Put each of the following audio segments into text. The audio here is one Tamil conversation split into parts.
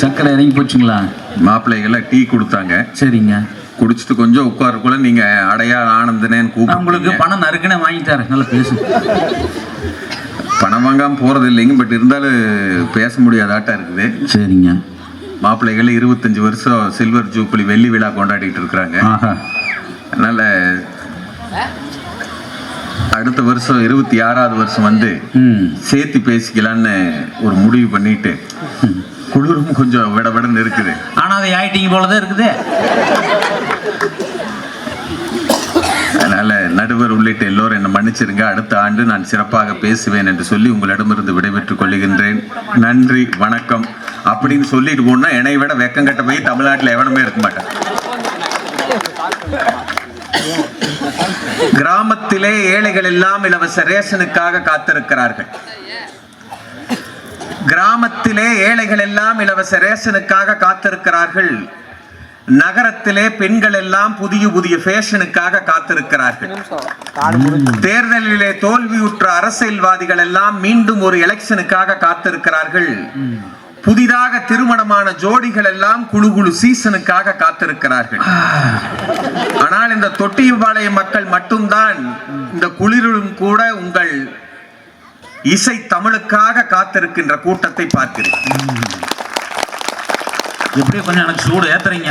சக்கரை இறங்கி போச்சுங்களா? மாப்பிள்ளைகளை டீ கொடுத்தாங்க. சரிங்க. குடிச்சிட்டு கொஞ்சம் உட்காருக்குள்ள நீங்க அடையா ஆனந்தனேன்னு நான் உங்களுக்கு கூப்பிட்டு பணம் நறுக்குனே வாங்கி தரேன் நல்லா பேசு. பணம் வாங்காம போறது இல்லைங்க பட் இருந்தாலும் பேச முடியாதாட்டா இருக்குது. சரிங்க. மாப்பிள்ளைகள் இருபத்தஞ்சு வருஷம் சில்வர் ஜூப்ளி வெள்ளி விழா கொண்டாடிட்டு இருக்கிறாங்க. அதனால அடுத்த வருஷம் இருபத்தி ஆறாவது வருஷம் வந்து சேர்த்து பேசிக்கலான்னு ஒரு முடிவு பண்ணிட்டு குளிரும் கொஞ்சம் விட விடன்னு இருக்குது. ஆனா அதை ஆயிட்டீங்க போலதான் இருக்குது. அதனால நடுவர் உள்ளிட்ட எல்லோரும் என்னை மன்னிச்சிருங்க. அடுத்த ஆண்டு நான் சிறப்பாக பேசுவேன் என்று சொல்லி உங்களிடமிருந்து விடைபெற்றுக் கொள்ளுகின்றேன் நன்றி வணக்கம். அப்படின்னு சொல்லிட்டு போனா என்னை விட வெக்கங்கட்ட போய் தமிழ்நாட்டில் எவனுமே இருக்க மாட்டேன். கிராமத்திலே ஏழைகள் எல்லாம் இலவச ரேஷனுக்காக காத்திருக்கிறார்கள். கிராமத்திலே ஏழைகள் எல்லாம் இலவச ரேஷனுக்காக காத்திருக்கிறார்கள். நகரத்திலே பெண்கள் எல்லாம் புதிய புதிய ஃபேஷனுக்காக காத்திருக்கிறார்கள். தேர்தலிலே தோல்வியுற்ற அரசியல்வாதிகள் எல்லாம் மீண்டும் ஒரு எலெக்ஷனுக்காக காத்திருக்கிறார்கள். புதிதாக திருமணமான ஜோடிகள் எல்லாம் குழு குழு சீசனுக்காக காத்திருக்கிறார்கள். ஆனால் இந்த தொட்டியபாளைய மக்கள் மட்டும்தான் இந்த குளிரிலும் கூட உங்கள் இசை தமிழுக்காக காத்திருக்கின்ற கூட்டத்தை பார்க்கிறேன். எப்படியோ கொஞ்சம் எனக்கு சூடு ஏத்துறீங்க.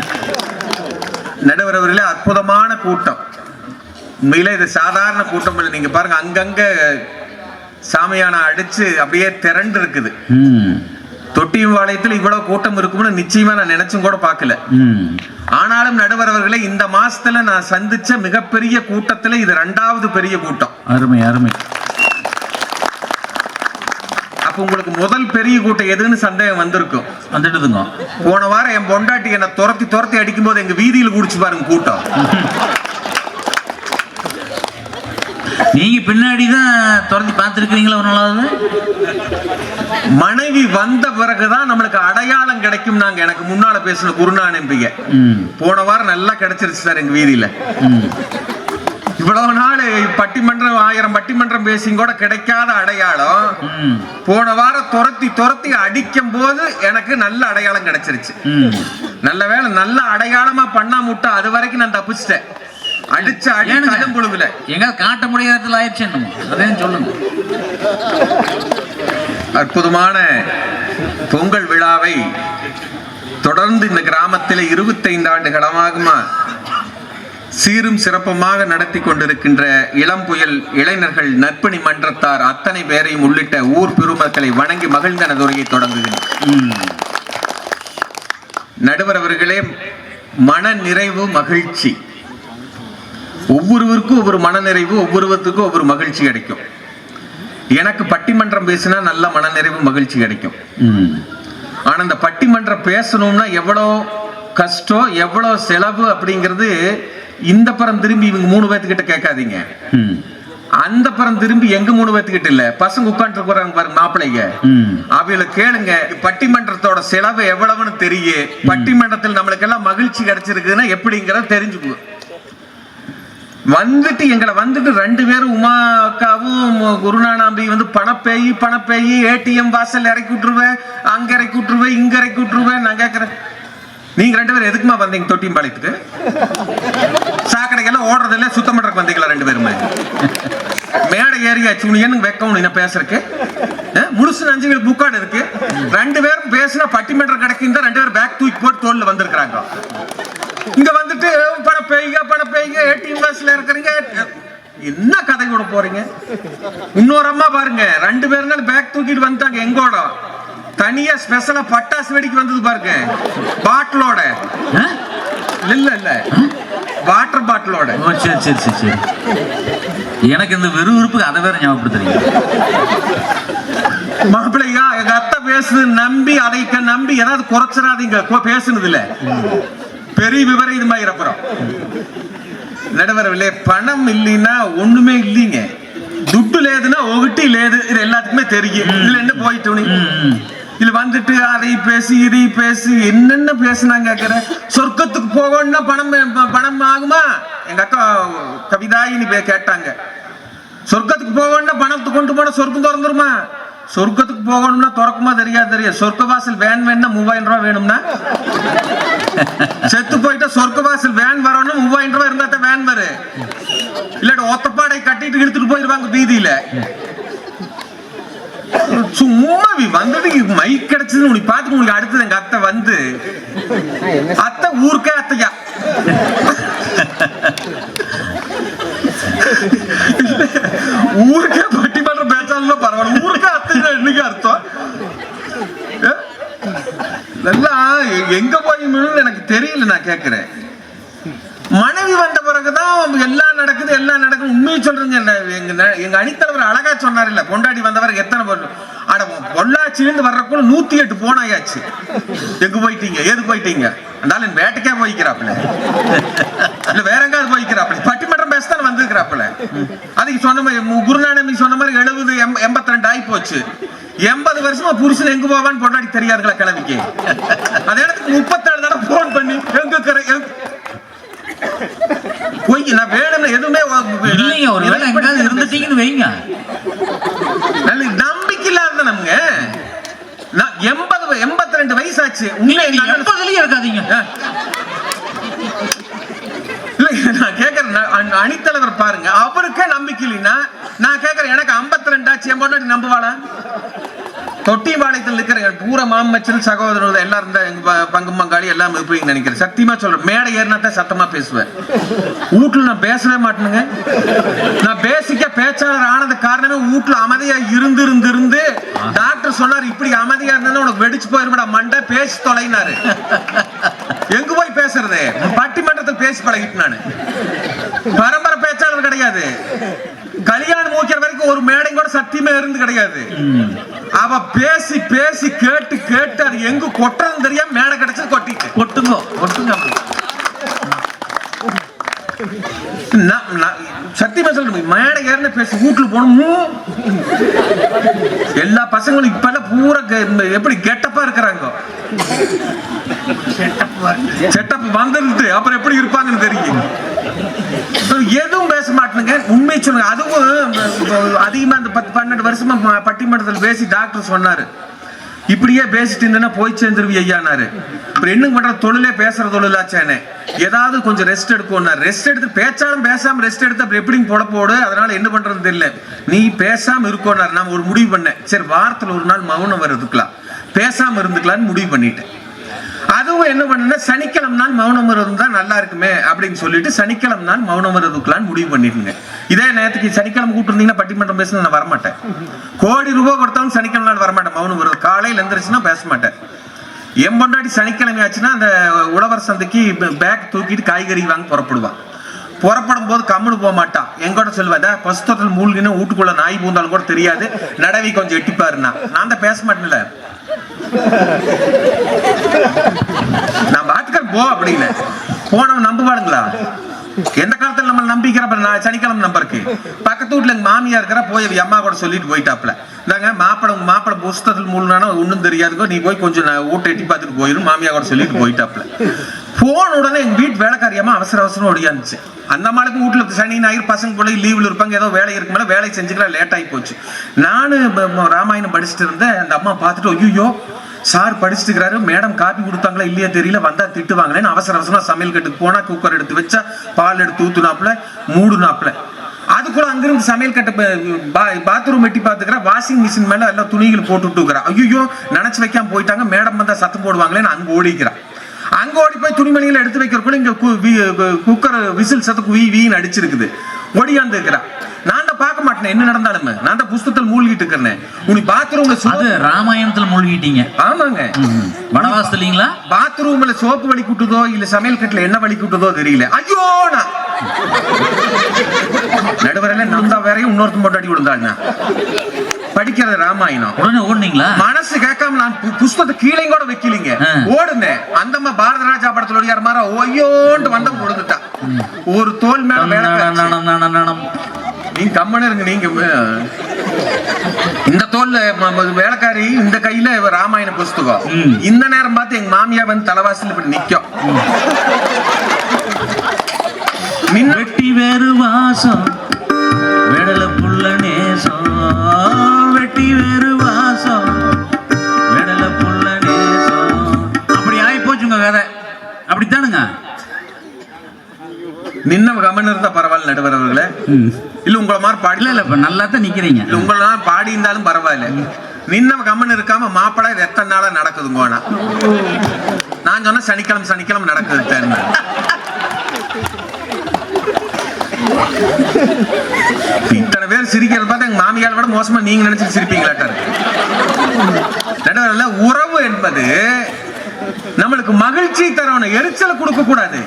நடுவர் அவர்களே அற்புதமான கூட்டம். உண்மையிலே இது சாதாரண கூட்டம் இல்லை. நீங்க பாருங்க அங்கங்க சாமியான அடிச்சு அப்படியே திரண்டு இருக்குது ம் தொட்டியம்பாளையத்தில் இவ்வளவு கூட்டம் இருக்கும்னு நிச்சயமா நான் நினைச்சும் கூட பார்க்கல. ஆனாலும் நடுவர் அவர்களே இந்த மாசத்துல நான் சந்திச்ச மிகப்பெரிய கூட்டத்துல இது ரெண்டாவது பெரிய கூட்டம். அருமை அருமை. அப்ப உங்களுக்கு முதல் பெரிய கூட்டம் எதுன்னு சந்தேகம் வந்திருக்கும். வந்துட்டுதுங்க போன வாரம் என் பொண்டாட்டி என்னை துரத்தி துரத்தி அடிக்கும்போது எங்க வீதியில் குடிச்சு பாருங்க கூட்டம். நீங்க பின்னாடி தான் துரத்தி பார்த்துருக்கீங்களா ஒரு நாளாவது? மனைவி வந்த பிறகுதான் நம்மளுக்கு அடையாளம் கிடைக்கும் நாங்க எனக்கு முன்னால பேசின குருநா நம்பிக்கை ம். போன வாரம் நல்லா கிடைச்சிருச்சு சார் எங்க வீதியில. இவ்வளவு நாள் பட்டிமன்றம் ஆயிரம் பட்டிமன்றம் பேசியும் கூட கிடைக்காத அடையாளம். போன வாரம் துரத்தி துரத்தி அடிக்கும் போது எனக்கு நல்ல அடையாளம் கிடைச்சிருச்சு. நல்ல வேளை நல்ல அடையாளமா பண்ணா முட்டை அது வரைக்கும் நான் தப்பிச்சிட்டேன். அடிச்ச அடி ஏனுங்க? கடும்புழுகுல எங்க காட்ட முடியாத இடத்துல ஆயிடுச்சு அதையும் சொல்லுங்க. அற்புதமான பொங்கல் விழாவை தொடர்ந்து இந்த கிராமத்தில் இருபத்தைந்து ஆண்டு காலமாகுமா சீரும் சிறப்புமாக நடத்தி கொண்டிருக்கின்ற இளம் புயல் இளைஞர்கள் நற்பணி மன்றத்தார் அத்தனை பேரையும் உள்ளிட்ட ஊர் பெருமக்களை வணங்கி மகிழ்ந்தனது உரையை தொடங்குகிறேன். நடுவர் அவர்களே மன நிறைவு மகிழ்ச்சி. ஒவ்வொருவருக்கும் ஒவ்வொரு மனநிறைவு ஒவ்வொருவருக்கும் ஒவ்வொரு மகிழ்ச்சி கிடைக்கும். எனக்கு பட்டிமன்றம் பேசினா நல்ல மனநிறைவு மகிழ்ச்சி கிடைக்கும். ம் ஆனா இந்த பட்டிமன்றம் பேசணும்னா எவ்வளோ கஷ்டம் எவ்வளோ செலவு அப்படிங்கிறது இந்த பரம் திரும்பி இவங்க மூணு பேர்த்துக்கிட்ட கேட்காதீங்க. அந்த பரம் திரும்பி எங்க மூணு பேர்த்துக்கிட்ட இல்ல? பசங்க உட்காந்துட்டு இருக்கிறாங்க பாருங்க மாப்பிள்ளைங்க. அவையில கேளுங்க பட்டிமன்றத்தோட செலவு எவ்வளவுன்னு தெரியும் பட்டிமன்றத்தில் நம்மளுக்கு எல்லாம் மகிழ்ச்சி கிடைச்சிருக்குன்னா எப்படிங்கிறத தெரிஞ்சுக்குவோம் வந்துட்டு எங்களை வந்துட்டு ரெண்டு பேரும் உமா அக்காவும் குருநானாம்பி வந்து பணப்பேயி பணப்பேயி ஏடிஎம் வாசல் இறக்கி விட்டுருவேன் அங்க இறக்கி விட்டுருவேன் இங்க இறக்கி விட்டுருவேன் நான் கேட்கறேன் நீங்க ரெண்டு பேரும் எதுக்குமா வந்தீங்க தொட்டியம்பாளையத்துக்கு? சாக்கடைக்கெல்லாம் ஓடுறது சுத்தம் பண்றதுக்கு வந்தீங்களா ரெண்டு பேருமே. மேடை ஏறியாச்சு உனக்கு என்ன வெக்கம் நீ பேசுறதுக்கு முழுசு நஞ்சுகள் புக்காடு இருக்கு. ரெண்டு பேரும் பேசினா பட்டிமன்றம் கிடைக்கும் ரெண்டு பேரும் பேக் தூக்கி போட்டு தோல்ல வந்திருக்கிறாங்க. இங்க வந்துட்டு பண பேய்க பண பேய்க ஏடிஎம் பஸ்ல இருக்கிறீங்க. என்ன கதை கூட போறீங்க? இன்னொரு அம்மா பாருங்க ரெண்டு பேருனாலும் பேக் தூக்கிட்டு வந்துட்டாங்க எங்கோட தனியா ஸ்பெஷலா பட்டாசு வெடிக்கு வந்தது பாருங்க. பாட்டிலோட. ஆ? இல்ல இல்ல. வாட்டர் பாட்டிலோட ஓ சரி சரி சரி சரி. எனக்கு இந்த விறுவிறுப்புக்கு அதை வேற ஞாபகப்படுத்துறீங்க. மாப்பிள்ளையா எங்க அத்தை பேசுது நம்பி அதை நம்பி ஏதாவது குறைச்சிடாதீங்க பேசுனது இல்ல பெரிய விவரம் இது மாதிரி அப்புறம். நடுவரவில்லை பணம் இல்லைன்னா ஒண்ணுமே இல்லைங்க. துட்டு லேதுன்னா ஒகிட்டி லேது இது எல்லாத்துக்குமே தெரியும். இதுல என்ன போயிட்டு நீ வந்துட்டு அதை பேசி இதை பேசி என்னென்ன பேசினாங்க கேக்குற சொர்க்கத்துக்கு போகணும்னா பணம் பணம் ஆகுமா? எங்க அக்கா கவிதாயினி பே- கேட்டாங்க. சொர்க்கத்துக்கு போகணும்னா பணத்தை கொண்டு போனால் சொர்க்கம் திறந்துருமா? சொர்க்கத்துக்கு போகணும்னா திறக்குமா தெரியாது தெரியாது. சொர்க்க வாசல் வேன் வேணும்னா மூவாயிரம் ரூபாய் வேணும்னா? செத்து போயிட்டா சொர்க்க வாசல் வேன் வரணும் மூவாயிரம் ரூபாய் இருந்தா தான் வேன் வரு இல்லாட்டி ஒத்தப்பாடை கட்டிட்டு இழுத்துட்டு போயிருவாங்க வீதியில. சும்மா வி- வந்துட்டு மைக் கிடைச்சது உனக்கு பார்த்து உனக்கு அடுத்தது எங்க அத்தை வந்து. அத்தை ஊருக்கே அத்தையா? ஊருக்கே பட்டிமன்ற பேச்சாலும் பரவாயில்ல. ஊருக்கே அத்தையா என்னைக்கு அர்த்தம்? எ- எங்க போய் எனக்கு தெரியல நான் கேட்கிறேன் மனைவி வந்த பிறகுதான் எல்லாம் நடக்குது எல்லாம் நடக்குது உண்மையை சொல்றீங்க எங்க எங்க அணித்தலைவர் அழகா சொன்னார் இல்ல பொண்டாடி வந்தவர் எத்தனை பேர் ஆட பொள்ளாச்சிலிருந்து வர்றக்குள்ள நூத்தி எட்டு போனாயாச்சு எங்க போயிட்டீங்க? ஏது போயிட்டீங்க? அதனால என் வேட்டைக்கே போய்க்கிறாப்புல. இல்ல வேற எங்காவது போய்க்கிறாப்புல. பட்டிமன்றம் பேசத்தானே வந்திருக்கிறாப்புல. அதுக்கு சொன்ன மாதிரி குருநானமி சொன்ன மாதிரி எழுபது எண்பத்தி ரெண்டு ஆகி போச்சு எண்பது வருஷமா புருஷன் எங்க போவான்னு பொண்டாடி தெரியாதுங்களா கிளவிக்கு அதே இடத்துக்கு முப்பத்தேழு தடவை போன் பண்ணி எங்க எங்க- பொய் நான் வேணும்னு எதுவுமே இல்லைங்க ஒரு வேளை எங்காவது இருந்துட்டீங்கன்னு வைங்க. நம்பிக்கை இல்லாத நமங்க. நான் எண்பது எண்பத்தி ரெண்டு வயசாச்சு. உண்மை நீங்க எப்பதுலயும் இருக்காதீங்க. நான் கேக்குறேன் அணித்தலைவர் பாருங்க. அவருக்கே நம்பிக்கை இல்லைன்னா நான் கேக்குறேன் எனக்கு 52 ரெண்டு ஆச்சு என் பொண்டாட்டி நம்புவாளா? தொட்டிபாளையத்தில் இருக்கிற பூரா மாமச்சல் சகோதரர் எல்லாரும் தான் எங்க ப- பங்கு பங்காளி எல்லாம் இருப்பீங்க நினைக்கிறேன். சத்தியமா சொல்றேன். மேடை ஏறினா தான் சத்தமா பேசுவேன். வீட்டுல நான் பேசவே மாட்டேனுங்க. நான் பேசிக்க பேச்சாளர் ஆனது காரணமே வீட்டுல அமைதியா இருந்து இருந்து இருந்து டாக்டர் சொன்னார் இப்படி அமைதியா இருந்தா உனக்கு வெடிச்சு போயிருமாடா மண்டை பேசி தொலைனாரு. எங்க போய் பேசுறது? பட்டிமன்றத்தில் பேசி பழகிட்டு நானு. பரம்பரை பேச்சாளர் கிடையாது. கல்யாணம் மூக்கிற வரைக்கும் ஒரு மேடை கூட சத்தியமே இருந்து கிடையாது. அவ பேசி பேசி கேட்டு கேட்டு அது எங்க கொட்டுறது தெரியாம மேடை கிடைச்சது கொட்டிட்டு. கொட்டுங்க. கொட்டுங்க. சத்தியமா சொல்றேன் மேடை ஏறின பேசி வீட்டுல போகணும்? எல்லா பசங்களும் இப்ப எல்லாம் பூரா எப்படி கெட்டப்பா இருக்கிறாங்க. செட்டப் வந்துருது அப்புறம் எப்படி இருப்பாங்கன்னு தெரியும். எதுவும் பேச மாட்டேங்க உண்மை சொல்லுங்க. அதுவும் அதிகமா அந்த பத்து பன்னெண்டு வருஷமா பட்டிமன்றத்தில் பேசி டாக்டர் சொன்னாரு. இப்படியே பேசிட்டு இருந்தேன்னா போய் சேர்ந்துருவி ஐயானாரு. அப்புறம் என்ன பண்ற? தொழிலே பேசுற தொழிலாச்சானே. ஏதாவது கொஞ்சம் ரெஸ்ட் எடுக்கும்னா ரெஸ்ட் எடுத்து பேச்சாலும் பேசாம ரெஸ்ட் எடுத்து அப்புறம் எப்படி போட போடு அதனால என்ன பண்றது தெரியல. நீ பேசாம இருக்கோனாரு நான் ஒரு முடிவு பண்ணேன். சரி வாரத்துல ஒரு நாள் மௌனம் வருதுக்கலாம் பேசாம இருந்துக்கலாம்னு முடிவு பண்ணிட்டேன். அதுவும் என்ன பண்ண சனிக்கிழமை நாள் மௌனம் இருந்தா நல்லா இருக்குமே அப்படின்னு சொல்லிட்டு சனிக்கிழமை நாள் மௌனம் இருந்துக்கலாம்னு முடிவு பண்ணிருங்க இதே நேரத்துக்கு சனிக்கிழமை கூப்பிட்டு இருந்தீங்கன்னா பட்டிமன்றம் பேச நான் வரமாட்டேன். கோடி ரூபாய் கொடுத்தாலும் சனிக்கிழமை நாள் வரமாட்டேன் மௌனம் விரதம். காலையில எந்திரிச்சுன்னா பேச மாட்டேன் என் பொண்டாட்டி சனிக்கிழமை ஆச்சுன்னா அந்த உழவர் சந்தைக்கு பேக் தூக்கிட்டு காய்கறி வாங்க புறப்படுவான் புறப்படும் போது கம்முனு போக மாட்டான் எங்கூட சொல்லுவாத பசுத்தத்தில் மூழ்கின்னு வீட்டுக்குள்ள நாய் பூந்தாலும் கூட தெரியாது. நடவி கொஞ்சம் எட்டிப்பாருன்னா நான் தான் பேச மாட்டேன்ல. நான் பாத்துக்கிறேன் போ அப்படின்னு. போனவன் நம்புவாளுங்களா எந்த காலத்துல நம்ம நம்பிக்கிறப்ப நான் சனிக்கிழமை நம்பருக்கு பக்கத்து வீட்டுல எங்க மாமியா இருக்கிற போய் அம்மா கூட சொல்லிட்டு போயிட்டாப்ல இந்தாங்க மாப்பிள மாப்பிள மூணு மூணுனா ஒன்றும் தெரியாதுக்கோ நீ போய் கொஞ்சம் நான் வீட்டை எட்டி பார்த்துட்டு போயிடும் மாமியா கூட சொல்லிட்டு போயிட்டாப்ல போன உடனே எங்க வீட்டு வேலைக்காரியமா அவசர அவசரம் ஓடியாந்துச்சு அந்த அம்மாளுக்கு வீட்டுல சனி ஞாயிறு பசங்க போல லீவ்ல இருப்பாங்க ஏதோ வேலை இருக்குமே வேலை செஞ்சுக்கலாம் லேட் ஆகி போச்சு. நானும் ராமாயணம் படிச்சுட்டு இருந்தேன். அந்த அம்மா பார்த்துட்டு ஐயோ சார் படிச்சுட்டு மேடம் காப்பி கொடுத்தாங்களா இல்லையா தெரியல வந்தா திட்டுவாங்களேன்னு அவசர அவசரமா சமையல் கட்டுக்கு போனா குக்கர் எடுத்து வச்சா பால் எடுத்து ஊத்துனாப்புல மூடுனாப்புல. அதுக்குள்ள அங்கிருந்து சமையல் கட்ட பாத்ரூம் எட்டி பாத்துக்கிற வாஷிங் மிஷின் மேல எல்லாம் துணிகள் போட்டு விட்டுக்கிறா ஐயோ நினைச்சு வைக்காம போயிட்டாங்க மேடம் வந்தா சத்தம் போடுவாங்களேன்னு அங்க ஓடிக்கிறான் அங்க ஓடி போய் துணிமணிகளை எடுத்து வைக்கிறக்குள்ள இங்க குக்கர் விசில் சத்துக்கு வீ வீன்னு அடிச்சிருக்குது. ஓடியாந்து இருக்கிறா. நான் தான் பார்க்க மாட்டேன் என்ன நடந்தாலுமே. நான் தான் புஸ்தகத்தில் மூழ்கிட்டு இருக்கிறேன். உனக்கு பாத்ரூம்ல அது ராமாயணத்துல மூழ்கிட்டீங்க. ஆமாங்க. வனவாசத்துலீங்களா? பாத்ரூம்ல சோப்பு வலி கூட்டுதோ இல்ல சமையல் கட்டுல என்ன வலி கூட்டுதோ தெரியல. ஐயோ நான் நடுவரையில நந்தா வேறையும் இன்னொருத்தன் போட்டு அடி விழுந்தாங்க. படிக்கிறது ராமாயணம். உடனே ஓடுனீங்களா? மனசு கேட்காம நான் புஸ்தகத்தை கீழே கூட வைக்கலீங்க. ஓடுனேன். அந்த பாரத ராஜா படத்துல ஒடியார் மாதிரி ஒய்யோன்ட்டு வந்த விழுந்துட்டா. ஒரு தோல் மேல. நீங்க கம்மனு இருங்க நீங்க இந்த தோல்ல வேலைக்காரி இந்த கையில ராமாயண புஸ்தகம். இந்த நேரம் பார்த்து எங்க மாமியா வந்து தலைவாசல் இப்படி நிக்கும். வெட்டி வேறு வாசம் விடல புள்ள நேசம். வெட்டி வேறு வாசம் விடல புள்ள நேசம். அப்படி ஆகி போச்சுங்க கதை. அப்படித்தானுங்க? நின்ன கமன் இருந்தா பரவாயில்ல நடுவர் அவர்களே இல்ல உங்களை மாதிரி பாடி இல்ல இல்ல நல்லா தான் நிக்கிறீங்க. உங்களை பாடி இருந்தாலும் பரவாயில்ல. நின்னவ கம்மன் இருக்காம மாப்பிளா இது எத்தனை நாளா நடக்குதுங்கோனா நான் சொன்ன சனிக்கிழமை சனிக்கிழமை நடக்குது இத்தனை பேர் சிரிக்கிறத பார்த்தா எங்க மாமியார் விட மோசமா நீங்க நினைச்சு சிரிப்பீங்களாட்டாரு இருக்கு. உறவு என்பது நம்மளுக்கு மகிழ்ச்சி தரணும் எரிச்சலை கொடுக்க கூடாது.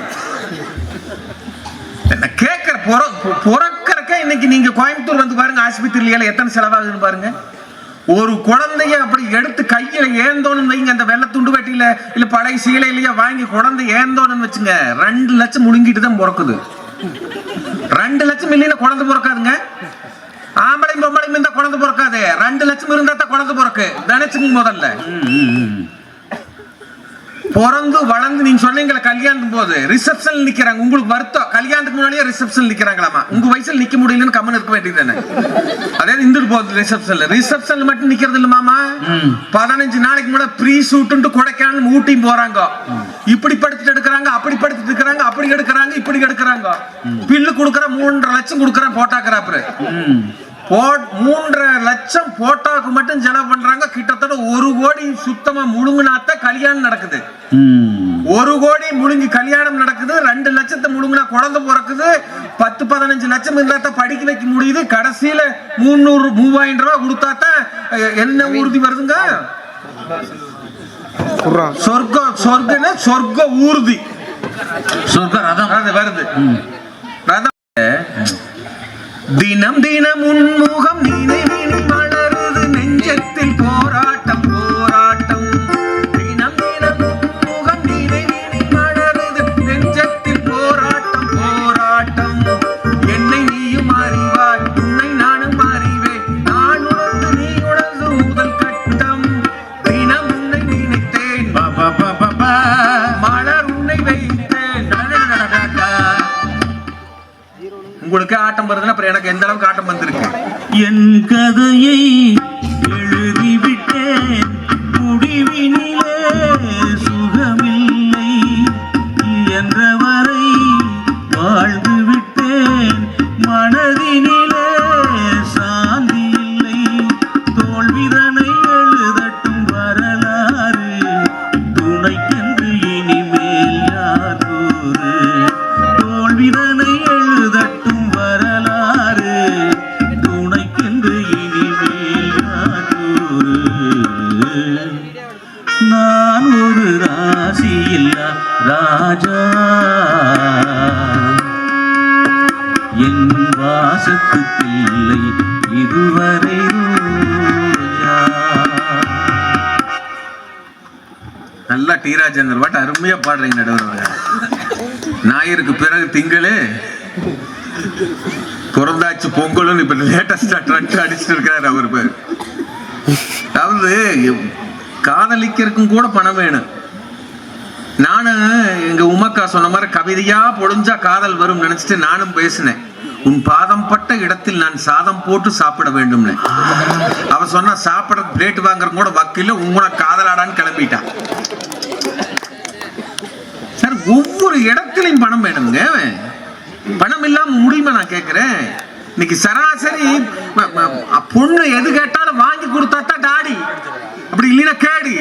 நான் கேட்கிற புற புறக்கறக்க இன்னைக்கு நீங்க கோயம்புத்தூர் வந்து பாருங்க ஆஸ்பத்திரியில எத்தனை செலவாகுதுன்னு பாருங்க. ஒரு குழந்தைய அப்படி எடுத்து கையில ஏந்தோன்னு வைங்க அந்த வெள்ளை துண்டு வெட்டியில இல்ல பழைய சீலையிலயே வாங்கி குழந்தை ஏந்தோன்னு வச்சுங்க ரெண்டு லட்சம் முழுங்கிட்டு தான் பிறக்குது. ரெண்டு லட்சம் இல்லைன்னா குழந்தை பிறக்காதுங்க. ஆம்பளையும் பொம்பளையும் இருந்தா குழந்தை பிறக்காது. ரெண்டு லட்சம் இருந்தா தான் குழந்தை பிறக்கு. நினைச்சுங்க முதல்ல. பிறந்து வளர்ந்து நீங்க சொன்னீங்களே கல்யாணம் போது. ரிசப்ஷன் நிக்கிறாங்க. உங்களுக்கு வருத்தம். கல்யாணத்துக்கு முன்னாடியே ரிசப்ஷன் நிக்கிறாங்களாமா? உங்க வயசுல நிக்க முடியலன்னு கம்மன் இருக்க வேண்டியது தானே? அதே இந்துட்டு போகுது ரிசப்ஷன்ல ரிசப்ஷன்ல மட்டும் நிக்கிறது இல்ல மாமா. பதினஞ்சு நாளைக்கு முன்னாடி ப்ரீ ஷூட்டு கொடைக்கானல் ஊட்டியும் போறாங்க. இப்படி படுத்துட்டு எடுக்கிறாங்க அப்படி படுத்துட்டு இருக்கிறாங்க அப்படி எடுக்கிறாங்க இப்படி எடுக்கிறாங்க. பில்லு கொடுக்குற மூன்றரை லட்சம் கொடுக்குறேன் போட்டாக்குறாப்புரு ம். போ- மூன்றரை லட்சம் போட்டோக்கு மட்டும் செலவு பண்றாங்க. கிட்டத்தட்ட ஒரு கோடி சுத்தமா முழுங்குனாத்தான் கல்யாணம் நடக்குது. ஒரு கோடி முழுங்கி கல்யாணம் நடக்குது. ரெண்டு லட்சத்தை முழுங்கினா குழந்தை பிறக்குது. பத்து பதினஞ்சு லட்சம் தான் படிக்க வைக்க முடியுது. கடைசியில முந்நூறு மூவாயிரம் ரூபாய் கொடுத்தா தான் அஹ், என்ன ஊர்தி வருதுங்க? சொர்க்க சொர்க்கன சொர்க்க ஊர்தி. சொர்க்க ரதம். அது வருது. ரதம். தினம் தினம் உன்முகம் நினைவினி எனக்கு எந்த அளவுக்கு ஆட்டம் வந்திருக்கு? என் கதையை பாட்டு அருமையா பாடுறீங்க நடுவர் ஞாயிற்கு பிறகு திங்களு பிறந்தாச்சு பொங்கலும் இப்ப லேட்டஸ்டா ட்ரெண்ட் அடிச்சுட்டு இருக்கிறாரு அவர் பேர். அதாவது காதலிக்கிறதுக்கும் கூட பணம் வேணும். நானு எங்க உமக்கா சொன்ன மாதிரி கவிதையா பொழிஞ்சா காதல் வரும் நினைச்சிட்டு நானும் பேசினேன். உன் பாதம் பட்ட இடத்தில் நான் சாதம் போட்டு சாப்பிட வேண்டும்னு. அவ சொன்னா சாப்பிட பிளேட் வாங்குற கூட வக்கில உங்களை காதலாடான்னு கிளம்பிட்டான் ஒவ்வொரு இடத்துலயும் பணம் வேணுங்க பணம் இல்லாம முடியுமா நான் கேக்குறேன்? இன்னைக்கு சராசரி பொண்ணு எது கேட்டாலும் வாங்கி கொடுத்தா தான் டாடி. அப்படி இல்லைன்னா கேடி.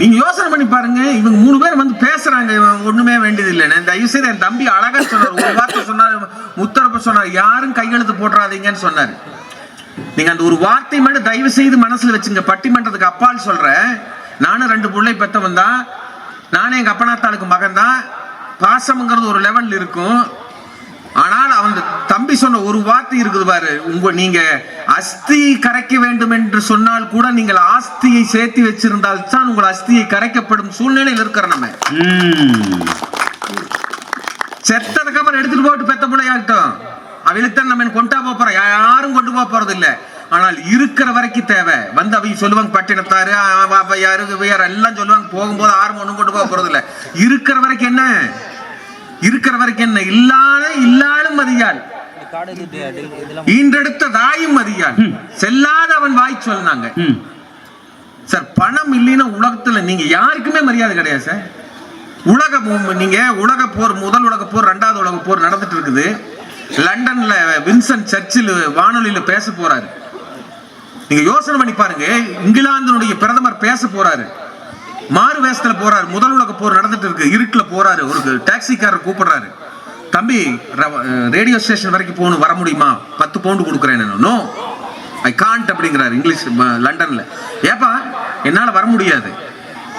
நீங்க யோசனை பண்ணி பாருங்க. இவங்க மூணு பேர் வந்து பேசுறாங்க. ஒண்ணுமே வேண்டியது இல்லைன்னு. தயவு செய்து என் தம்பி அழகா சொன்னார். ஒரு வார்த்தை சொன்னார். முத்தரப்ப சொன்னார். யாரும் கையெழுத்து போட்டுறாதீங்கன்னு சொன்னாரு. நீங்க அந்த ஒரு வார்த்தை மட்டும் தயவு செய்து மனசுல வச்சுங்க. பட்டிமன்றத்துக்கு அப்பால் சொல்றேன். நானும் ரெண்டு பிள்ளை பெத்தவன் தான். நானும் எங்கள் அப்பனாத்தாளுக்கு மகன் தான் பாசம்ங்கிறது ஒரு லெவலில் இருக்கும். ஆனால் அவன் தம்பி சொன்ன ஒரு வார்த்தை இருக்குது பாரு. உங்க நீங்க அஸ்தி கரைக்க வேண்டும் என்று சொன்னால் கூட நீங்கள் ஆஸ்தியை சேர்த்து வச்சிருந்தால் தான் உங்கள் அஸ்தியை கரைக்கப்படும் சூழ்நிலையில் இருக்கிற நம்ம. செத்ததுக்கப்புறம் செத்ததுக்கு அப்புறம் எடுத்துட்டு போட்டு பெத்த பிள்ளையாகட்டும். அவளுக்கு தான் நம்ம கொண்டா போக போறோம்? யாரும் கொண்டு போக போறது இல்லை ஆனால் இருக்கிற வரைக்கும் தேவை. வந்து அவங்க சொல்லுவாங்க பட்டினத்தாரு யாரு வேற எல்லாம் சொல்லுவாங்க. போகும்போது ஆறும் ஒண்ணும் கொண்டு போக போறது இல்ல இருக்கிற வரைக்கும் என்ன? இருக்கிற வரைக்கும் என்ன? இல்லாத இல்லாலும் மதியால் ஈன்றெடுத்த தாயும் மதியால் செல்லாத அவன் வாய் சொன்னாங்க. சார் பணம் இல்லைன்னா உலகத்துல நீங்க யாருக்குமே மரியாதை கிடையாது சார். உலக நீங்க உலக போர் முதல் உலக போர் ரெண்டாவது உலக போர் நடந்துட்டு இருக்குது. லண்டன்ல வின்சன் சர்ச்சில் வானொலியில பேச போறாரு. நீங்க யோசனை பண்ணி பாருங்க. இங்கிலாந்தினுடைய பிரதமர் பேச போறாரு. மாறு வேஷத்துல போறாரு. முதல் உலக போர் நடந்துட்டு இருக்கு. இருட்டில் போறாரு. ஒரு டாக்ஸிக்காரர் கூப்பிடுறாரு. தம்பி ரேடியோ ஸ்டேஷன் வரைக்கும் போகணும். வர முடியுமா? பத்து பவுண்டு கொடுக்குறேன் நோ ஐ காண்ட் அப்படிங்கிறாரு இங்கிலீஷ் லண்டனில் லண்டன்ல. ஏப்பா என்னால் வர முடியாது.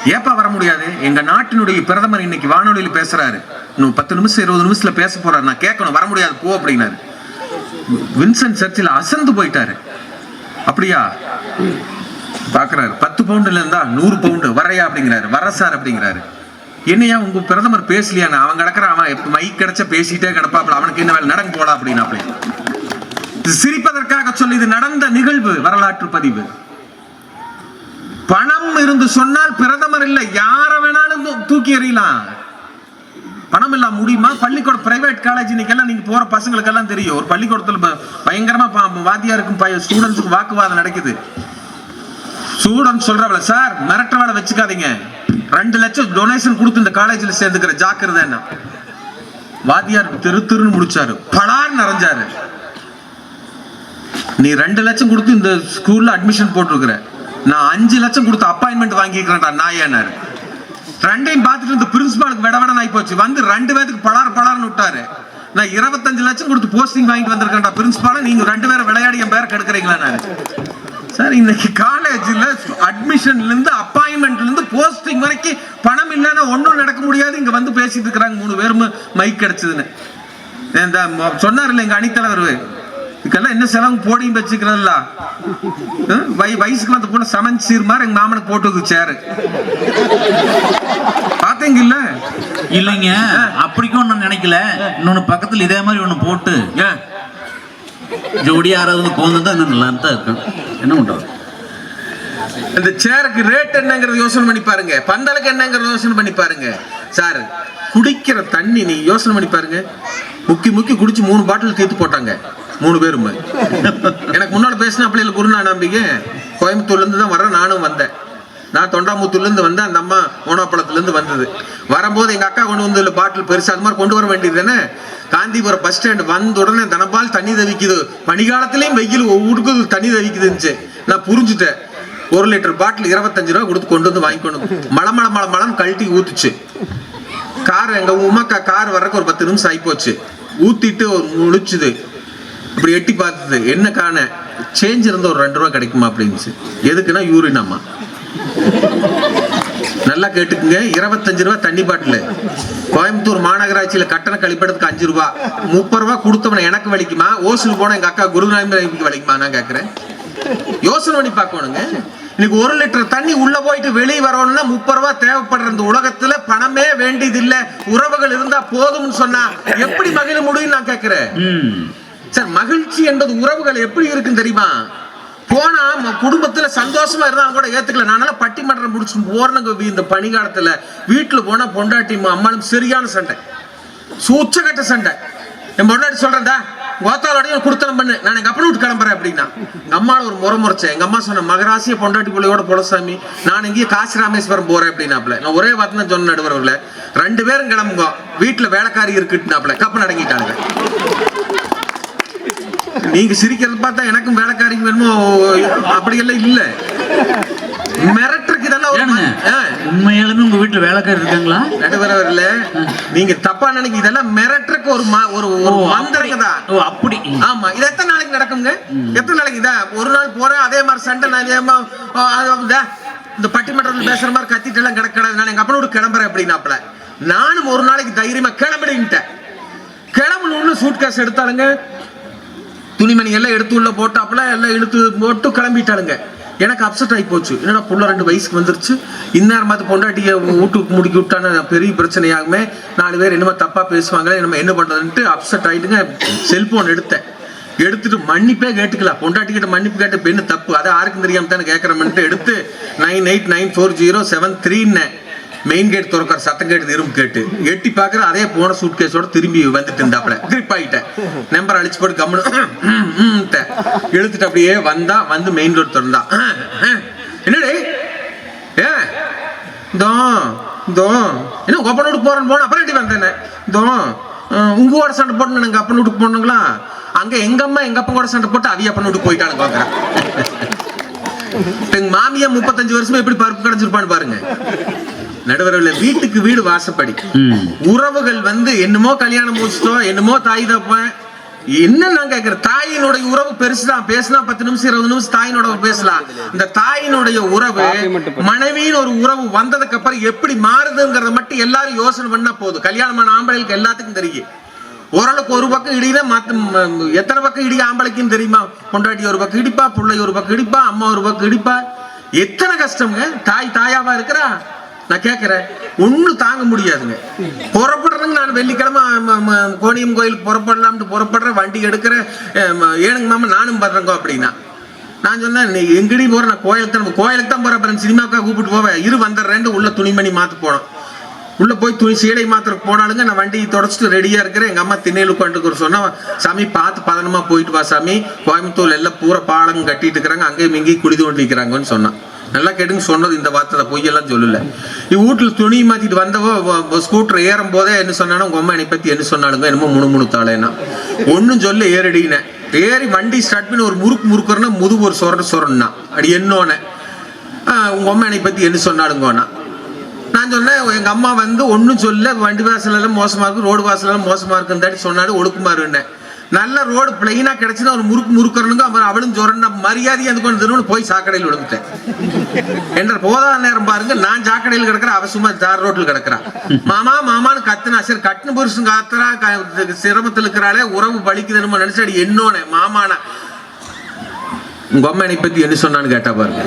ஏப்பா வர முடியாது? எங்க நாட்டினுடைய பிரதமர் இன்னைக்கு வானொலியில் பேசுறாரு. இன்னும் பத்து நிமிஷம் இருபது நிமிஷத்துல பேச போறாரு. நான் கேட்கணும். வர முடியாது. போ அப்படின்னாரு. வின்சென்ட் சர்ச்சில் அசந்து போயிட்டாரு. அப்படியா? பாக்குறாரு பத்து பவுண்டுல இருந்தா நூறு பவுண்டு. வரையா அப்படிங்கிறாரு. வர சார் அப்படிங்கிறாரு. என்னையா உங்க பிரதமர் பேசலையா அவன் கிடக்குறான். அவன் எப்ப மைக் கிடைச்ச பேசிட்டே கிடப்பாப்ல அவனுக்கு என்ன வேலை? நடந்து போடா அப்படின்னாப்ல இது சிரிப்பதற்காக சொல்லி இது நடந்த நிகழ்வு வரலாற்று பதிவு. பணம் இருந்து சொன்னால் பிரதமர் இல்லை. யார வேணாலும் தூக்கி எறியலாம். பணம் இல்லாம முடியுமா? பள்ளிக்கூட பிரைவேட் காலேஜ் இன்னைக்கெல்லாம் நீங்க போற பசங்களுக்கெல்லாம் தெரியும். ஒரு பள்ளிக்கூடத்துல பயங்கரமா வாத்தியா இருக்கும் ஸ்டூடெண்ட்ஸுக்கு வாக்குவாதம் நடக்குது. ஸ்டூடெண்ட் சொல்றவள சார் மிரட்ட வேலை வச்சுக்காதீங்க. ரெண்டு லட்சம் டொனேஷன் கொடுத்து இந்த காலேஜில் சேர்ந்துக்கிற ஜாக்கிரதை என்ன? வாத்தியார் தெரு திருன்னு முடிச்சாரு. பலார் நிறைஞ்சாரு. நீ ரெண்டு லட்சம் கொடுத்து இந்த ஸ்கூல்ல அட்மிஷன் போட்டிருக்கிற. நான் அஞ்சு லட்சம் கொடுத்து அப்பாயின்மெண்ட் வாங்கிக்கிறேன்டா நாயனாரு. ரெண்டையும் பார்த்துட்டு இந்த பிரின்சிபாலுக்கு விடவடன் ஆகி போச்சு. வந்து ரெண்டு பேத்துக்கு பலார் பலார்னு விட்டாரு. நான் இருபத்தஞ்சு லட்சம் கொடுத்து போஸ்டிங் வாங்கிட்டு வந்திருக்கேன்டா பிரின்சிபால நீங்க ரெண்டு பேரும் விளையாடி என் பேரை கெடுக்கிறீங்களா நான்? சார் இன்னைக்கு காலேஜில் அட்மிஷன்ல இருந்து அப்பாயின்மெண்ட்ல இருந்து போஸ்டிங் வரைக்கும் பணம் இல்லைன்னா ஒன்றும் நடக்க முடியாது. இங்க வந்து பேசிட்டு இருக்கிறாங்க மூணு பேரும் மைக் கிடைச்சதுன்னு இந்த சொன்னார் இல்லை எங்க அணித்தலைவர்? இதுக்கெல்லாம் என்ன செலவு போடியும் வச்சுக்கிறதுல? வயசுக்கு வந்த பொண்ணு சமைச்சு சீர் மாதிரி எங்க மாமனுக்கு போட்டு சேரு. பாத்தீங்க இல்ல? இல்லைங்க. அப்படிக்கும் ஒண்ணு நினைக்கல. இன்னொன்னு பக்கத்துல இதே மாதிரி ஒண்ணு போட்டு. ஜோடியா யாராவது தான் இன்னும் நல்லா தான் இருக்கும். என்ன பண்றது? இந்த சேருக்கு ரேட் என்னங்கறத யோசனை பண்ணி பாருங்க. பந்தலுக்கு என்னங்கறத யோசனை பண்ணி பாருங்க. சார் குடிக்கிற தண்ணி நீ யோசனை பண்ணி பாருங்க. முக்கி முக்கி குடிச்சு மூணு பாட்டில் தீர்த்து போட்டாங்க. மூணு பேரும் எனக்கு முன்னாடி பேசின பிள்ளைகள் குருநா நம்பிக்கை கோயம்புத்தூர்லேருந்து தான் வர நானும் வந்தேன். நான் தொண்டாமுத்தூர்லேருந்து வந்தேன் அந்த அம்மா ஓனாப்பழத்துலேருந்து வந்தது. வரும்போது எங்கள் அக்கா கொண்டு வந்து பாட்டில் பெருசாக அது மாதிரி கொண்டு வர வேண்டியது தானே? காந்திபுரம் பஸ் ஸ்டாண்ட் வந்த உடனே தனப்பால் தண்ணி தவிக்குது. பனிகாலத்துலேயும் வெயில் ஊருக்கு தண்ணி தவிக்குதுன்னு நான் புரிஞ்சுட்டேன். ஒரு லிட்டர் பாட்டில் இருபத்தஞ்சு ரூபா கொடுத்து கொண்டு வந்து வாங்கிக்கணும் மழை மழை மழை மழைன்னு கழட்டி ஊத்துச்சு. கார் எங்க உமாக்கா கார் வர்றதுக்கு ஒரு பத்து நிமிஷம் ஆயிப்போச்சு. ஊத்திட்டு ஒரு முழிச்சுது. இப்படி எட்டி பார்த்தது என்ன காண? சேஞ்ச் இருந்தா ஒரு ரெண்டு ரூபா கிடைக்குமா? அப்படின்னுச்சு எதுக்குன்னா யூரின் அம்மா. நல்லா கேட்டுக்குங்க. இருபத்தஞ்சு ரூபா தண்ணி பாட்டில். கோயம்புத்தூர் மாநகராட்சியில் கட்டண கழிப்பிடத்துக்கு அஞ்சு ரூபா. முப்பது ரூபா கொடுத்தவன எனக்கு வலிக்குமா? ஓசூல் போன எங்க அக்கா குருநாயகம் வலிக்குமா? நான் கேட்குறேன் யோசனை பண்ணி பார்க்கணுங்க. இன்னைக்கு ஒரு லிட்டர் தண்ணி உள்ள போயிட்டு வெளியே வரணும்னா முப்பது ரூபா தேவைப்படுற இந்த உலகத்துல பணமே வேண்டியதில்லை. உறவுகள் இருந்தா போதும்னு சொன்னா எப்படி மகிழ முடியும் நான் கேட்கிறேன் ம். சார் மகிழ்ச்சி என்பது உறவுகள் எப்படி இருக்குன்னு தெரியுமா? போனா குடும்பத்துல சந்தோஷமா இருந்தாலும் கூட ஏத்துக்கல. நான் பட்டிமன்றம் முடிச்சு போறனுங்க இந்த பனிகாலத்துல வீட்டுல போனா பொண்டாட்டி அம்மாளும் சரியான சண்டை. சூச்சகட்ட சண்டை. என் பொண்டாட்டி சொல்றேன்டா கோத்தாலோடையும் குடுத்தனம் பண்ணு. நான் எங்க அப்பனை விட்டு கிளம்புறேன் அப்படின்னா. எங்க அம்மாவை ஒரு முறை முறைச்சேன். எங்க அம்மா சொன்ன மகராசிய பொண்டாட்டி பிள்ளையோட பொலசாமி நான் எங்கேயும் காசி ராமேஸ்வரம் போறேன் அப்படின்னாப்ல நான் ஒரே வார்த்தை தான் சொன்ன நடுவர்கள. ரெண்டு பேரும் கிளம்புங்க. வீட்டுல வேலைக்காரி இருக்குன்னாப்ல கப்பு நடங்கிட்டாங்க நீங்க சிரிக்கிறத பார்த்தா எனக்கும் வேலைக்காரிக்கு வேணுமோ அப்படியெல்லாம் இல்ல. மிரட்டுறதுக்கு இதெல்லாம் உண்மையாலுமே உங்க வீட்டுல வேலைக்காரர் இருக்காங்களா? நடுவரவர்ல நீங்க தப்பா நினைக்க இதெல்லாம் ஒரு ஒரு ஒரு ஓ அப்படி ஆமா இது எத்தனை நாளைக்கு நடக்குங்க? எத்தனை நாளைக்கு இதா? ஒரு நாள் போறேன் அதே மாதிரி சண்டை நான் அது இதா, இந்த பட்டிமன்றத்தில் பேசுற மாதிரி கத்திட்டு எல்லாம் நான் எங்க அப்பனோட கிளம்புறேன் அப்படின்னாப்ல நானும் ஒரு நாளைக்கு தைரியமா கிளம்பிடுன்ட்டேன். கிளம்பணும்னு சூட் கேஸ் எடுத்தாலுங்க துணிமணி எல்லாம் எடுத்து உள்ள போட்டாப்புல எல்லாம் இழுத்து போட்டு கிளம்பிட்டாளுங்க. எனக்கு அப்செட் ஆகி போச்சு. என்னடா புள்ள ரெண்டு வயசுக்கு வந்துருச்சு. இந்நேரம் பார்த்து பொண்டாட்டியை வீட்டுக்கு முடிக்கி விட்டான பெரிய பிரச்சனையாகுமே. நாலு பேர் என்னமோ தப்பாக பேசுவாங்களே நம்ம என்ன பண்ணுறதுன்ட்டு அப்செட் ஆகிட்டுங்க செல்போன் எடுத்தேன். எடுத்துட்டு மன்னிப்பே கேட்டுக்கலாம் பொண்டாட்டி கிட்ட மன்னிப்பு கேட்ட பெண்ணு தப்பு. அதை யாருக்கும் தெரியாம தானே கேட்கறமென்ட்டு எடுத்து nine eight nine four zero seven த்ரீன்னு மெயின் கேட் திறக்கிற சத்தம் கேட்டு இரும்பு கேட்டு. எட்டி பாக்குற அதே போன சூட் கேஸோட திரும்பி வந்துட்டு இருந்தாப்ல கிரிப் ஆயிட்டேன். நம்பர் அழிச்சு போட்டு கம்முன்னு இழுத்துட்டு அப்படியே வந்தா வந்து மெயின் ரோட் திறந்தா. என்னடே? ஏ? தோ தோ என்ன உங்க அப்பா வீட்டுக்கு போறேன்னு போன அப்புறம் எப்படி வந்தேன் இதோ உங்க கூட சண்டை போட்டு எங்க வீட்டுக்கு போனங்களா? அங்க எங்க அம்மா எங்க அப்பா கூட சண்டை போட்டு அவிய அப்பன் வீட்டுக்கு போயிட்டானுங்க பாக்குறேன். எங்க மாமியா முப்பத்தஞ்சு வருஷமா எப்படி பருப்பு கிடைச்சிருப்பான்னு பாருங்க. நடுவரவில் வீட்டுக்கு வீடு வாசப்படி உறவுகள் வந்து என்னமோ கல்யாணம் முடிச்சிட்டோம் என்னமோ தாய் தப்பேன் என்ன நான் கேட்கிறேன் தாயினுடைய உறவு பெருசுதான். பேசினா பத்து நிமிஷம் இருபது நிமிஷம் தாயினோட பேசலாம். இந்த தாயினுடைய உறவு மனைவியின் ஒரு உறவு வந்ததுக்கு அப்புறம் எப்படி மாறுதுங்கிறத மட்டும் எல்லாரும் யோசனை பண்ணா போதும். கல்யாணமான ஆம்பளைகளுக்கு எல்லாத்துக்கும் தெரியும். ஓரளவுக்கு ஒரு பக்கம் இடினா மத்த எத்தனை பக்கம் இடி ஆம்பளைக்கும் தெரியுமா? பொண்டாட்டி ஒரு பக்கம் இடிப்பா பிள்ளை ஒரு பக்கம் இடிப்பா அம்மா ஒரு பக்கம் இடிப்பா. எத்தனை கஷ்டம்ங்க? தாய் தாயாவா இருக்கிறா? நான் கேட்குறேன் ஒன்றும் தாங்க முடியாதுங்க. புறப்படுறதுங்க நான் வெள்ளிக்கிழமை கோணியம் கோயிலுக்கு புறப்படலாம்னு புறப்படுறேன் வண்டி எடுக்கிறேன் ஏனுங்க மாமா நானும் படுறேங்கோ அப்படின்னா. நான் சொன்னேன் நீ எங்கடி போகிற நான் கோயிலுக்கு தான் கோயிலுக்கு தான் போறேன் அப்புறம் சினிமாக்கா கூப்பிட்டு போவேன் இரு வந்துடுறேன் உள்ள துணிமணி மாற்ற போனோம். உள்ளே போய் துணி சீடை மாத்திரக்கு போனாலுங்க நான் வண்டியை தொடச்சிட்டு ரெடியாக இருக்கிறேன். எங்கள் அம்மா திண்ணையில் உட்காந்துக்கிற சொன்னால் சாமி பார்த்து பதனமாக போயிட்டு வா சாமி. கோயம்புத்தூர் எல்லாம் பூரா பாலம் கட்டிட்டு இருக்கிறாங்க. அங்கேயும் இங்கேயும் குடி தோண்டி நிற்கிறாங்கன்னு சொன்னான். நல்லா கேட்டுங்க சொன்னது இந்த வார்த்தை பொய்யெல்லாம் சொல்லல. வீட்டில் துணி மாத்திட்டு வந்தவோ ஸ்கூட்டர் ஏறும் போதே என்ன சொன்னாலும் உங்க அம்மா என்னை பத்தி என்ன சொன்னாலுங்க என்னமோ முணு முணுத்தாளேன்னா ஒன்னும் சொல்ல ஏறடினேன். ஏறி வண்டி ஸ்டார்ட் பண்ணி ஒரு முறுக்கு முறுக்குறனா முதுகு ஒரு சொரண்டு சொரன்னா அப்படி என்னோன்னு உங்க அம்மா என்னை பத்தி என்ன சொன்னாலுங்கண்ணா நான் சொன்னேன் எங்க அம்மா வந்து ஒன்றும் சொல்ல வண்டி வாசல் எல்லாம் மோசமா இருக்கு ரோடு வாசல் எல்லாம் மோசமா இருக்குன்னு சொன்னாலும் ஒழுக்குமாருன்னு நல்ல ரோடு பிளைனா கிடைச்சுன்னா ஒரு முறுக்கு முறுக்கறனுங்க அவன் அவளும் சொரண்ட மரியாதையை அது கொண்டு திரும்ப போய் சாக்கடையில் விழுந்துட்டேன். என்ற போதாத நேரம் பாருங்க நான் சாக்கடையில் கிடக்குறேன் அவசியமா தார் ரோட்டில் கிடக்குறான் மாமா மாமான்னு கத்துனா சரி கட்டுன புருஷன் காத்துறா க- சிரமத்தில் இருக்கிறாளே உறவு பலிக்குதுன்னு நினைச்சாடி என்னோன மாமான. உங்க அம்மா என்னை பத்தி என்ன சொன்னான்னு கேட்டா பாருங்க.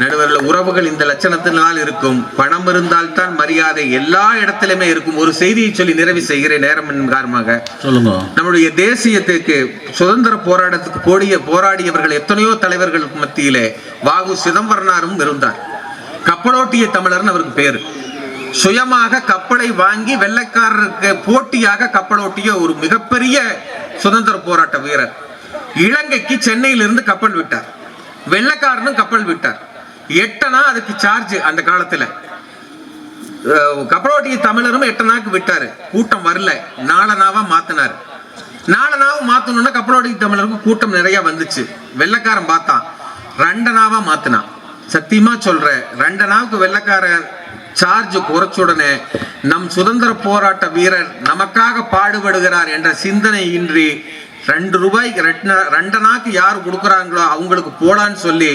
நடுவரில் உறவுகள் இந்த லட்சணத்தினால் இருக்கும். பணம் இருந்தால் தான் மரியாதை எல்லா இடத்திலுமே இருக்கும். ஒரு செய்தியை சொல்லி நிறைவு செய்கிறேன் நேரம் காரணமாக. சொல்லுங்க. நம்முடைய தேசியத்துக்கு சுதந்திர போராட்டத்துக்கு போடிய போராடியவர்கள் எத்தனையோ தலைவர்களுக்கு மத்தியிலே வாகு சிதம்பரனாரும் இருந்தார். கப்பலோட்டிய தமிழர்னு அவருக்கு பேரு. சுயமாக கப்பலை வாங்கி வெள்ளைக்காரருக்கு போட்டியாக கப்பலோட்டிய ஒரு மிகப்பெரிய சுதந்திர போராட்ட வீரர். இலங்கைக்கு சென்னையிலிருந்து கப்பல் விட்டார். வெள்ளைக்காரனும் கப்பல் விட்டார். எட்டனா அதுக்கு சார்ஜ் அந்த காலத்துல. அஹ் தமிழரும் எட்டனாக்கு விட்டாரு. கூட்டம் வரல. நாலனாவா மாத்தினார். நாலனாவா மாத்தணும்னா கப்பலோட்டிய தமிழருக்கு கூட்டம் நிறைய வந்துச்சு. வெள்ளைக்காரன் பார்த்தான். ரெண்டனாவா மாத்தினான் சத்தியமா சொல்ற ரெண்டனாவுக்கு வெள்ளைக்காரன் சார்ஜ் குறைச்ச உடனே நம் சுதந்திர போராட்ட வீரர் நமக்காக பாடுபடுகிறார் என்ற சிந்தனை இன்றி ரெண்டு ரூபாய்க்கு ரெண்டு ரெண்டனாக்கு யார் கொடுக்குறாங்களோ அவங்களுக்கு போடான்னு சொல்லி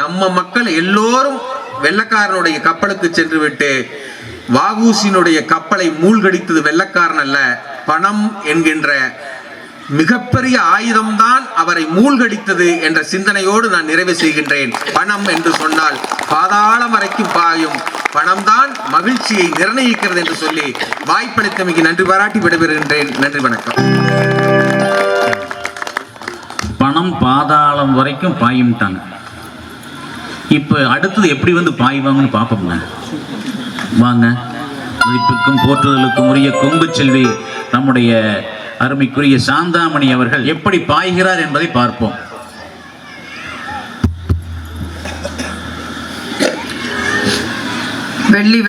நம்ம மக்கள் எல்லோரும் வெள்ளக்காரனுடைய கப்பலுக்கு சென்று விட்டு வாகூசினுடைய கப்பலை மூழ்கடித்தது வெள்ளக்காரன் அல்ல பணம் என்கின்ற மிகப்பெரிய ஆயுதம்தான் அவரை மூழ்கடித்தது என்ற சிந்தனையோடு நான் நிறைவு செய்கின்றேன். பணம் என்று சொன்னால் பாதாளம் வரைக்கும் பாயும். பணம்தான் மகிழ்ச்சியை நிர்ணயிக்கிறது என்று சொல்லி வாய்ப்பளித்தமைக்கு நன்றி பாராட்டி விடைபெறுகின்றேன். நன்றி வணக்கம். பணம் பாதாளம் வரைக்கும் பாயும்ட்டாங்க. இப்போ அடுத்தது எப்படி வந்து பாய்வாங்கன்னு பார்ப்போம்ங்க. வாங்க. மதிப்பிற்கும் போற்றுதலுக்கும் உரிய கொங்கு செல்வி நம்முடைய அருமைக்குரிய சாந்தாமணி அவர்கள் எப்படி பாய்கிறார் என்பதை பார்ப்போம். வெள்ளி